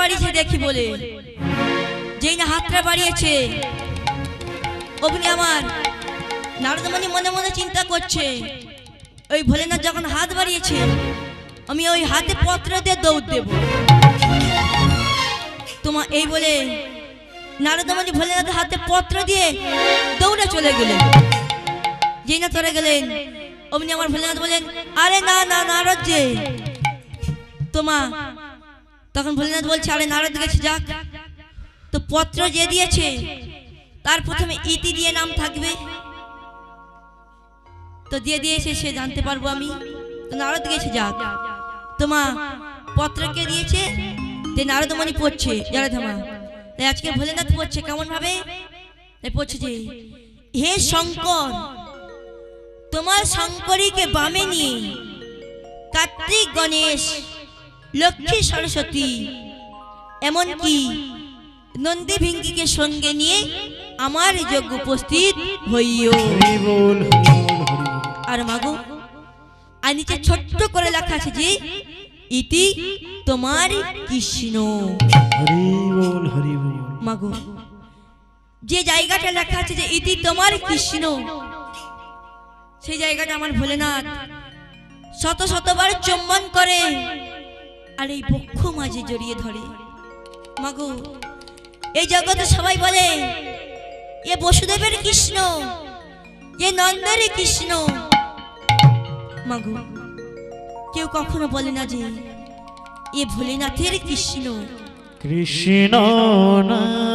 বাড়িয়েছে দেখি বলে। যেই না হাতটা বাড়িয়েছে অমনি আমার নারদমণি মনে মনে চিন্তা করছে। ওই ভোলেনাথ যখন হাত বাড়িয়েছে, আমি ওই হাতে পত্র দিয়ে দৌড় দেব। তোমার এই বলে নারদমণি ভোলেনাথের হাতে পত্র দিয়ে দৌড়ে চলে গেলেন। যেই না চলে গেলেন অমনি আমার ভোলেনাথ বলেন, আরে না না, নারদ যে, তোমা তখন ভোলেনাথ বলছে, আরে নারদ গেছে যাক। তো পত্র যে দিয়েছে, তার প্রথমে ইতি দিয়ে নাম থাকবে। তো দিয়ে দিয়েছে সে জানতে পারব আমি, তো নারদ গেছে যাক। তোমা পত্র কে দিয়েছে যে, নারদমণি পড়ছে যারা ধামা তাই আজকে ভোলেনাথ পড়ছে কেমন ভাবে তাই পড়ছে যে, হে শঙ্কর, তোমার শঙ্করীকে বামে নিয়ে কার্তিক গণেশ লক্ষ্মী সরস্বতী, এমনকি নন্দী ভিঙ্গিকে সঙ্গে নিয়ে আমার যজ্ঞ উপস্থিত হইও। আর মাগো, আর নিচে ছোট্ট করে লেখা আছে যে, ইতি তোমার কৃষ্ণ। মাগো, যে জায়গাটা লেখা আছে যে, ইতি তোমার কৃষ্ণ, সেই জায়গাটা আমার ভোলেনাথ শত শতবার চুম্বন করে আর এই বক্ষ মাঝে জড়িয়ে ধরে। মাগো, এই জগতে সবাই বলে, এ বসুদেবের কৃষ্ণ, এ নন্দের কৃষ্ণ। মাগো, কেউ কখনো বলে না যে, এ ভোলেনাথের কৃষ্ণ। কৃষ্ণ নামে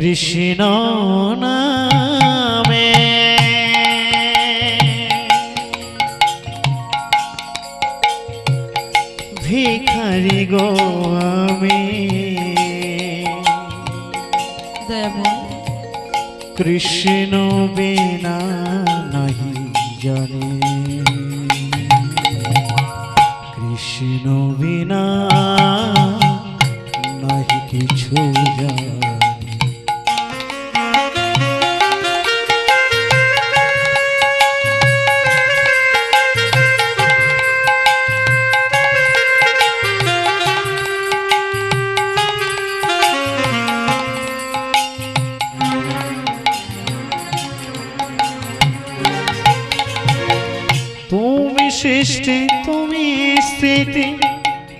কৃষ্ণ নামে। ভিখারি গো আমি। কৃষ্ণ বিনা নাহি জানে। কৃষ্ণ বিনা নাহি কিছু জানে। সৃষ্টি তুমি স্থিতি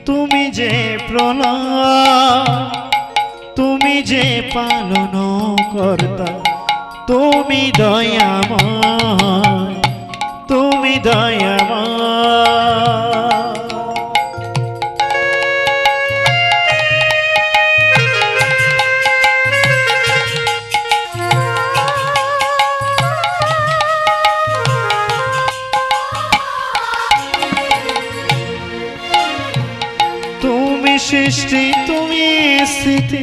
তুমি যে প্রলয় তুমি যে পালন কর্তা তুমি দয়াময় তুমি দয়াময়। সৃষ্টি তুমি স্থিতি,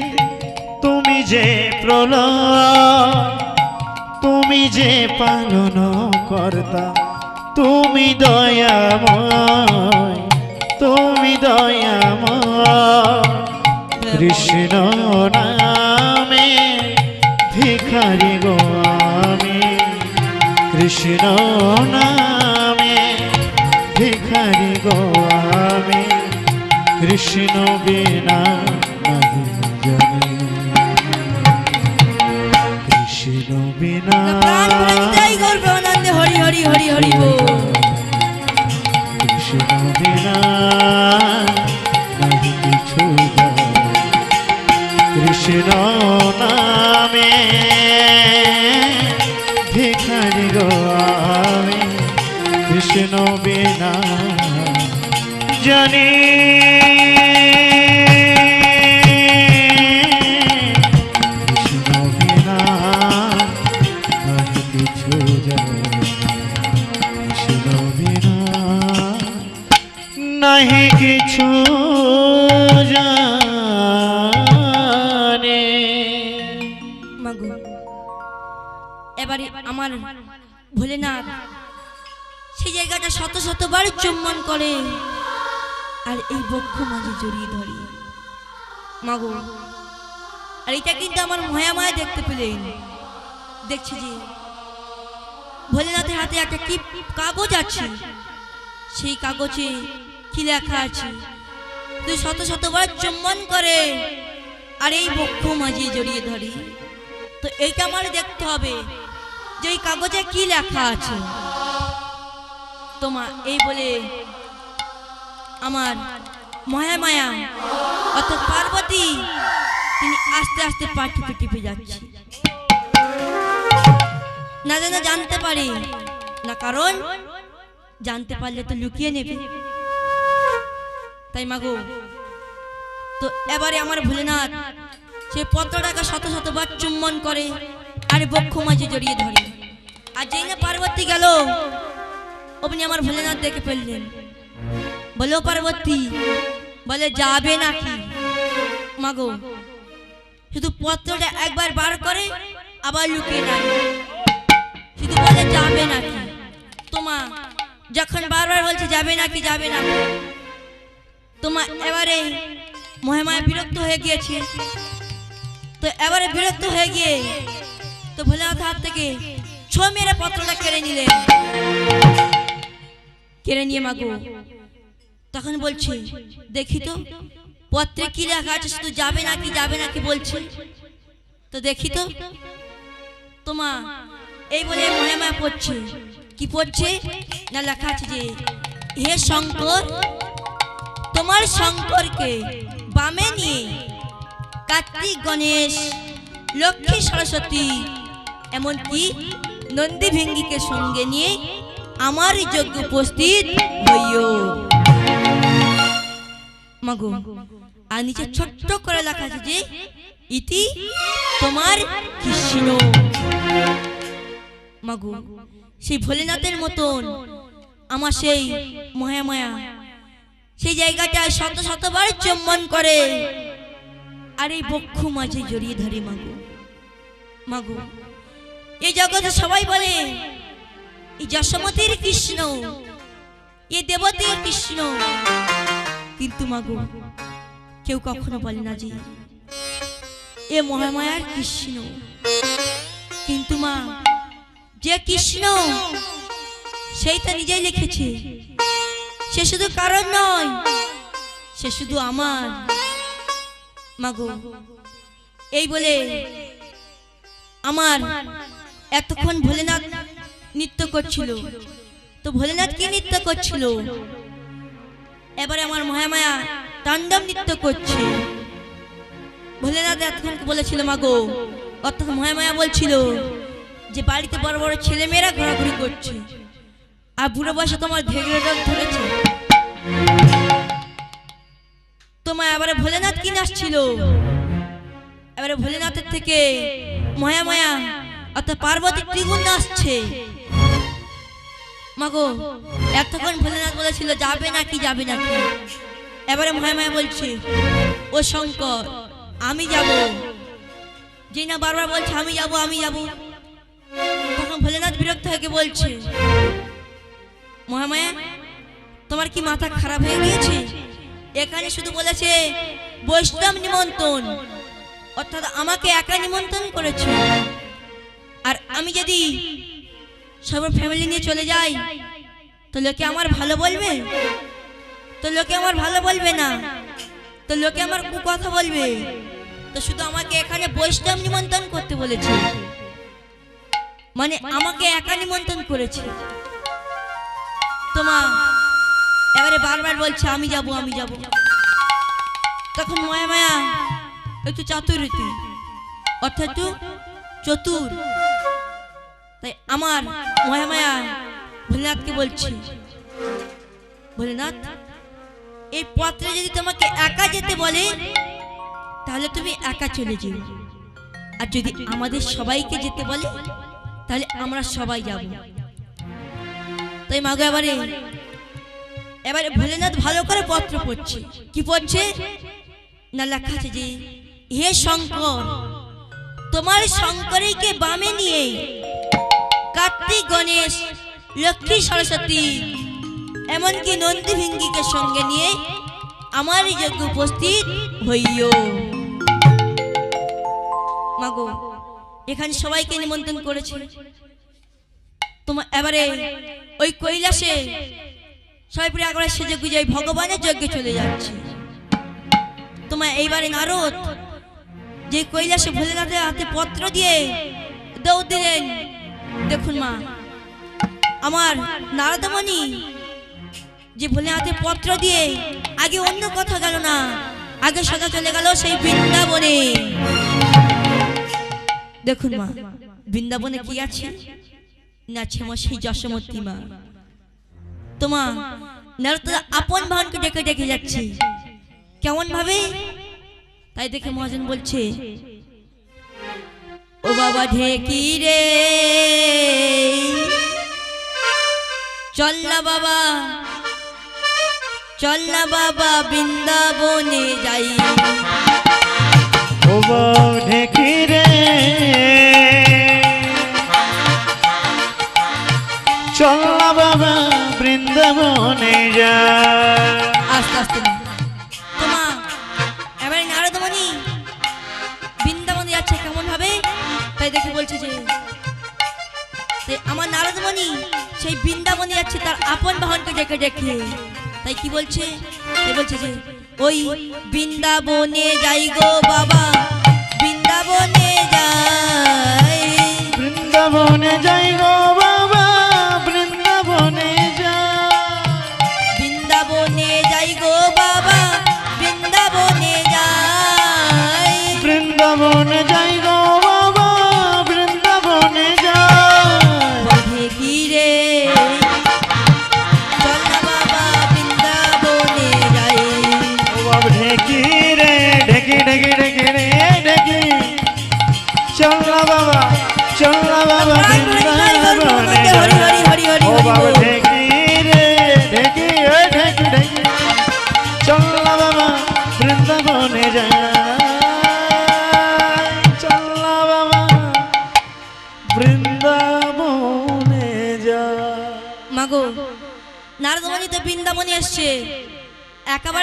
তুমি যে প্রলয়, তুমি যে পালন কর্তা তুমি দয়াময় তুমি দয়াময়। কৃষ্ণ নামে ভিখারি গো আমি, কৃষ্ণ নামে ভিখারি গো কৃষ্ণ বিনা নাহি জানি। কৃষ্ণ বিনা হরি হরি হরি হরি কৃষ্ণ বিনা নাহি কিছু কৃষ্ণ নামে ভিখারি গো আমি। কৃষ্ণ বিনা জানি। নাহি কিছু এবারে আমার ভোলেনাথ সেই জায়গাটা শত শতবার চুম্বন করে। আর এই বক্ষ মাঝে জড়িয়ে ধরে। মাগো, আর এটা কিন্তু আমার মায়া মায়া দেখতে পেলেন। দেখছি যে ভোলেনাথের হাতে একটা কি কাগজ আছে? সেই কাগজে কি লেখা আছে? তুই শত শতবার চুম্বন করে আর এই বক্ষ মাঝে জড়িয়ে ধরে। তো এইটা আমার দেখতে হবে যে এই কাগজে কি লেখা আছে। তোমা, এই বলে আমার মায়া মায়া, অর্থাৎ পার্বতী, তিনি আস্তে আস্তে পা টিপে যাচ্ছে না যেন জানতে পারে, না কারণ জানতে পারলে তো লুকিয়ে নেবে। তাই মাগো, তো এবারে আমার ভোলেনাথ, সে পত্রটাকে শত শতবার চুম্বন করে আর বক্ষ মাঝে জড়িয়ে ধরে। আর যেই না পার্বতী গেল, অমনি আমার ভোলেনাথ দেখে ফেললেন। বলো পার্বতী বলে যাবে নাকি মাগো শুধু পত্রটা একবার বার করে আবার লুকিয়ে নেয় শুধু বলে যাবে নাকি তোমা যখন বারবার বলছে যাবে নাকি যাবে না তোমা এবারে মহেমায় বিরক্ত হয়ে গিয়েছে তো এবারে বিরক্ত হয়ে গিয়ে তো ভোলেনাথ হাত থেকে ছ মেরে পত্রটা কেড়ে নিলেন কেড়ে নিয়ে মাগো তখন বলছে, দেখি তো, পত্রে কি লেখা আছে, শুধু যাবে নাকি যাবে নাকি বলছে? তো দেখি তো, তোমা, এই বলে মনে মহিমা পড়ছে। কি পড়ছে? না লেখা আছে যে, হে শঙ্কর, তোমার শঙ্করকে বামে নিয়ে কার্তিক গণেশ, লক্ষ্মী সরস্বতী, এমনকি নন্দী ভেঙ্গিকে সঙ্গে নিয়ে আমার যজ্ঞ উপস্থিত হইও। মাগো। আর নিচে ছোট্ট করে লেখা আছে যে ইতি তোমার কৃষ্ণ। মাগো সেই ভোলেনাথের মতন আমার সেই মায়া মায়া সেই জায়গাটায় শত শতবার চুম্বন করে। আর এই বক্ষ মাঝে জড়িয়ে ধরে মাগো। মাগো এই জগতে সবাই বলে এই যশোমতির কৃষ্ণ এ দেবতীর কৃষ্ণ। কিন্তু মাগো, কেউ কখনো বলে না যে, এ মহামায়ার কৃষ্ণ। কিন্তু মা, যে কৃষ্ণ, সেই তা নিজেই লিখেছে, সে শুধু কারণ নয়, সে শুধু আমার। মাগো, এই বলে আমার এতক্ষণ ভোলেনাথ নৃত্য করছিল। তো ভোলেনাথ কি নৃত্য করছিল? এবারে আমার মহামায়া তাণ্ডব নৃত্য করছে। ভোলেনাথ এতক্ষণ বলেছিল মাগো অর্থাৎ মহামায়া বলছিল যে বাড়িতে বড় বড় ছেলে মেয়েরা ঘোরাঘুরি করছে। আর বুড়ো বয়সে তোমার ঘেগড়ে ধরেছে। তোমার এবারে ভোলেনাথ কি নাচছিল এবারে ভোলেনাথের থেকে মায়া অর্থাৎ পার্বতী ত্রিগুণ নাচছে। মাগো, এতক্ষণ ভোলেনাথ বলেছিল, যাবে না কি যাবে নাকি? এবারে মায়া মায়া বলছে, ও শঙ্কর, আমি যাব। যে না বারবার বলছে, আমি যাব আমি যাব। তখন ভোলেনাথ বিরক্ত হয়ে বলছে মহামায়া তোমার কি মাথা খারাপ হয়ে গিয়েছে? এখানে শুধু বলেছে, বৈষ্ণব নিমন্ত্রণ। অর্থাৎ আমাকে একা নিমন্ত্রণ করেছে। আর আমি যদি সব ফ্যামিলি নিয়ে চলে যাই। তো লোকে আমার ভালো বলবে? তো লোকে আমার ভালো বলবে না? তো লোকে আমার কথা বলবে? তো শুধু আমাকে এখানে বৈষ্ণব নিমন্ত্রণ করতে বলেছে। মানে আমাকে একা নিমন্ত্রণ করেছে। তোমা এবারে বারবার বলছে, আমি যাব আমি যাব। তখন মায়া মায়া, একটু চাতুরীতি অর্থাৎ চতুর। তাই আমার মায়া মায়া ভোলেনাথকে বলছি, ভোলেনাথ, এই পত্রে যদি তোমাকে একা যেতে বলে, তাহলে তুমি একা চলে যেও। আর যদি আমাদের সবাইকে যেতে বলে, তাহলে আমরা সবাই যাব। তাই মাগো, এবারে এবারে ভোলেনাথ ভালো করে পত্র পড়ছে। কি পড়ছে? না, লেখা আছে যে, হে শঙ্কর, তোমার শঙ্করীকে বামে নিয়ে কার্তিক গণেশ, লক্ষ্মী সরস্বতী, এমনকি নন্দী ভিঙ্গিকে সঙ্গে নিয়ে আমার যজ্ঞ উপস্থিত হইও। মাগো, এখানে সবাইকে নিমন্ত্রণ করেছে। তোমার এবারে ওই কৈলাসে সবাই পরে একবারে সেজে গুজে ভগবানের যজ্ঞে চলে যাচ্ছে। তোমার এইবারে নারদ যে কৈলাসে ভোলেনাথের হাতে পত্র দিয়ে দৌড় দিলেন দেখুন মা, আমার নারদমণি যে ভোলেনাথের পত্র দিয়ে আগে অন্য কথা গেল না, আগে সোজা চলে গেল সেই বৃন্দাবনে। দেখুন মা, বৃন্দাবনে কি আছে? না আছে আমার সেই যশোমতী মা। তোমা নারদ আপন ভানকে ডেকে ডেকে যাচ্ছে। কেমন ভাবে তাই দেখে মহাজন বলছে ও বাবা ঢেকি রে। চল না বাবা, চল না বাবা বৃন্দাবনে যাই। ও বাবা ঢেকি ডেকে ডেকে তাই কি বলছে? তাই বলছে যে, ওই বৃন্দাবনে যাই গো বাবা, বৃন্দাবনে যাই বৃন্দাবনে যাই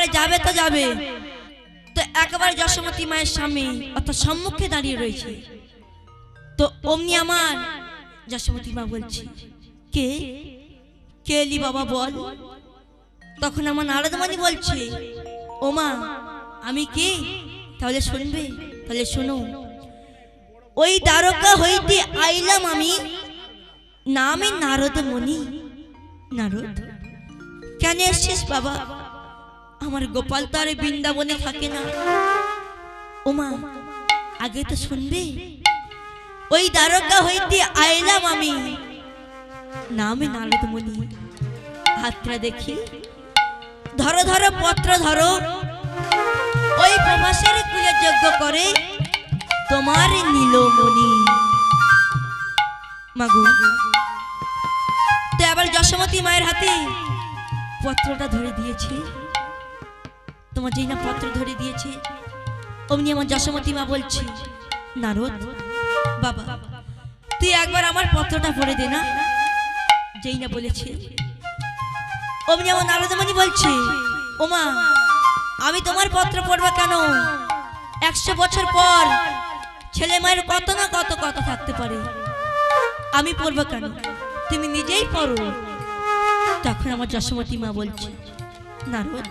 একেবারে যাবে তো যাবে। তো একেবারে যশোমতী মায়ের স্বামী অর্থাৎ সম্মুখে দাঁড়িয়ে রয়েছে। তো অমনি আমার যশোমতী মা বলছে, কে? কে এলি বাবা বল? তখন আমার নারদমণি বলছে, ও মা, আমি কে? তাহলে শুনবে, তাহলে শোনো। ওই দ্বারকা হইতে আইলাম আমি, নামে নারদমণি, নারদ। কেন এসছিস বাবা? আমার গোপাল তো আর বৃন্দাবনে থাকে না। ওমা, আগে তো শুনবে। ওই দ্বারকা হইতে আইলাম আমি। নামে নারদ মণি হাতটা দেখি। ধরো ধরো, পত্র ধরো। ওই প্রবাসের কুলে যজ্ঞ করে তোমার নীলমণি। মাগো, তো আবার যশোমতী মায়ের হাতে পত্রটা ধরে দিয়েছে। তোমার যেই না পত্র ধরে দিয়েছে। অমনি আমার যশোমতী মা বলছে, নারদ, বাবা, তুই একবার আমার পত্রটা পড়ে দে না। যেই না বলেছে। অমনি আমার নারদমণি বলছে, ওমা, আমি তোমার পত্র পড়বা কেন? একশো বছর পর ছেলে মায়ের কত না কত কত থাকতে পারে। আমি পড়ব কেন? তুমি নিজেই পড়ো। তখন আমার যশোমতী মা বলছে, নারদ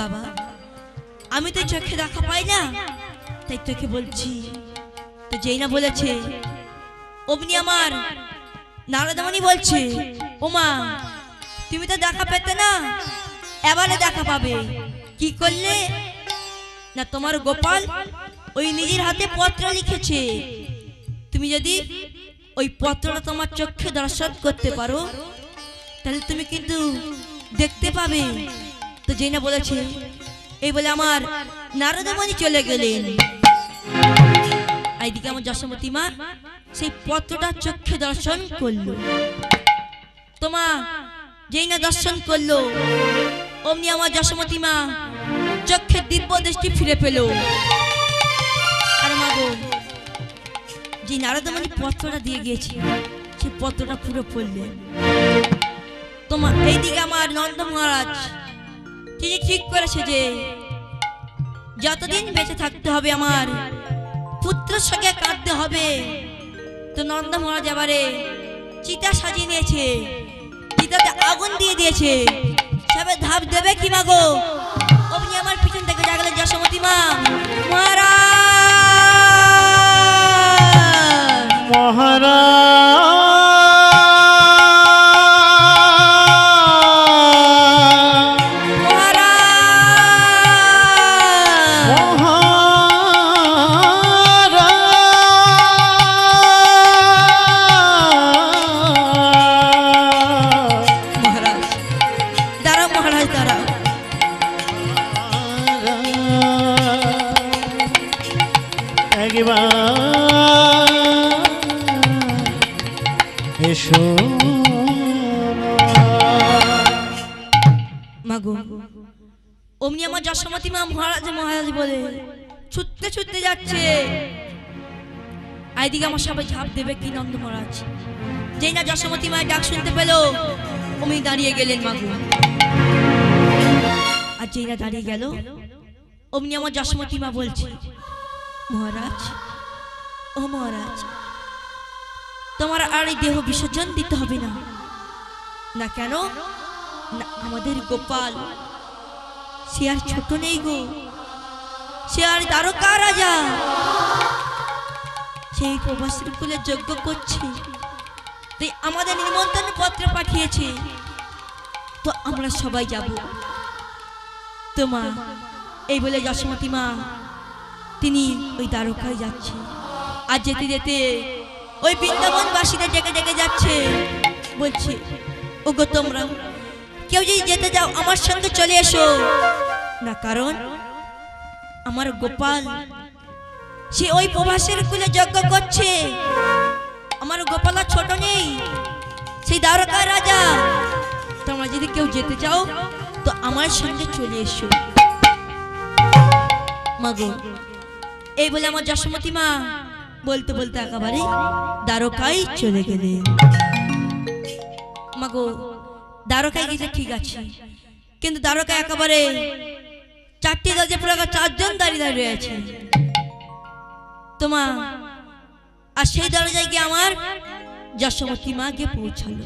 বাবা, আমি তো চোখে দেখা পাই না। তাই তোকে বলছি, তো যেই না বলেছে, অমনি আমার নারদমণি বলছে, ওমা, তুমি তো দেখা পেতে না, এবারে দেখা পাবে। কি করলে? না তোমার গোপাল ওই নিজের হাতে পত্র লিখেছে। তুমি যদি ওই পত্রটা তোমার চোখে দর্শন করতে পারো, তাহলে তুমি কিন্তু দেখতে পাবে। তো জেনে বলেছে, এই বলে আমার নারদামণি চলে গেলেন। এইদিকে আমার যশোমতী মা সেই পত্রটা চক্ষে দর্শন করল। তোমা যেই না দর্শন করল, অমনি আমার যশোমতী মা চোখে দিব্য দৃষ্টি ফিরে পেল। আর মাগো যে নারদমণি পত্রটা দিয়ে গিয়েছে, সেই পত্রটা পুরো পড়লেন। তোমার এইদিকে আমার নন্দ মহারাজ তিনি ঠিক করেছে যে যতদিন বেঁচে থাকতে হবে আমার পুত্রের সঙ্গে কাঁদতে হবে। তো নন্দ মহারাজ এবারে চিতা সাজিয়ে নিয়েছে চিতাতে আগুন দিয়ে দিয়েছে। সবে ধাপ দেবে কি মাগো অমনি আমার পিছন থেকে জাগলেন যশোমতী মা। মহারাজ! মহারাজ! বলে, ছুটতে ছুটতে যাচ্ছে। আইদিকে আমার সবাই ঝাঁপ দেবে কি নন্দ মহারাজ। যেই না যশোমতী মায়ের ডাক শুনতে পেল, অমনি দাঁড়িয়ে গেলেন মাগো। আর যেই না দাঁড়িয়ে গেল, অমনি আমার যশোমতী মা বলছে, মহারাজ, ও মহারাজ, তোমার আর এই দেহ বিসর্জন দিতে হবে না। না কেন? না, আমাদের গোপাল, সে আর ছোট নেই গো। সে আর দ্বারকা রাজা। সেই প্রবাসীর কুলে যজ্ঞ করছে। তাই আমাদের নিমন্ত্রণ পত্র পাঠিয়েছে। তো আমরা সবাই যাব। তো এই বলে যশোমতী মা, তিনি ওই দ্বারকায় যাচ্ছে। আর যেতে যেতে ওই বৃন্দাবনবাসীদের ডেকে ডেকে যাচ্ছে। বলছে, ওগো তোমরা, কেউ যদি যেতে যাও, আমার সঙ্গে চলে এসো। না, কারণ আমার গোপাল। সে ওই প্রবাসের কুলে যজ্ঞ করছে। আমার গোপাল আর ছোট নেই। সেই দ্বারকা রাজা। তোমরা যদি কেউ যেতে চাও, তো আমার সঙ্গে চলে এসো। মাগো, এই বলে আমার যশোমতী মা বলতে বলতে একেবারে দ্বারকায় চলে গেলে। মাগো, দ্বারকায় গেছে ঠিক আছে। কিন্তু দ্বারকা একেবারে চারটি দরজা পুরো চারজন দাঁড়িয়ে দাঁড়িয়ে আছে তোমার আর সেই দরজায় গিয়ে আমার যশোমতী মা গিয়ে পৌঁছালো।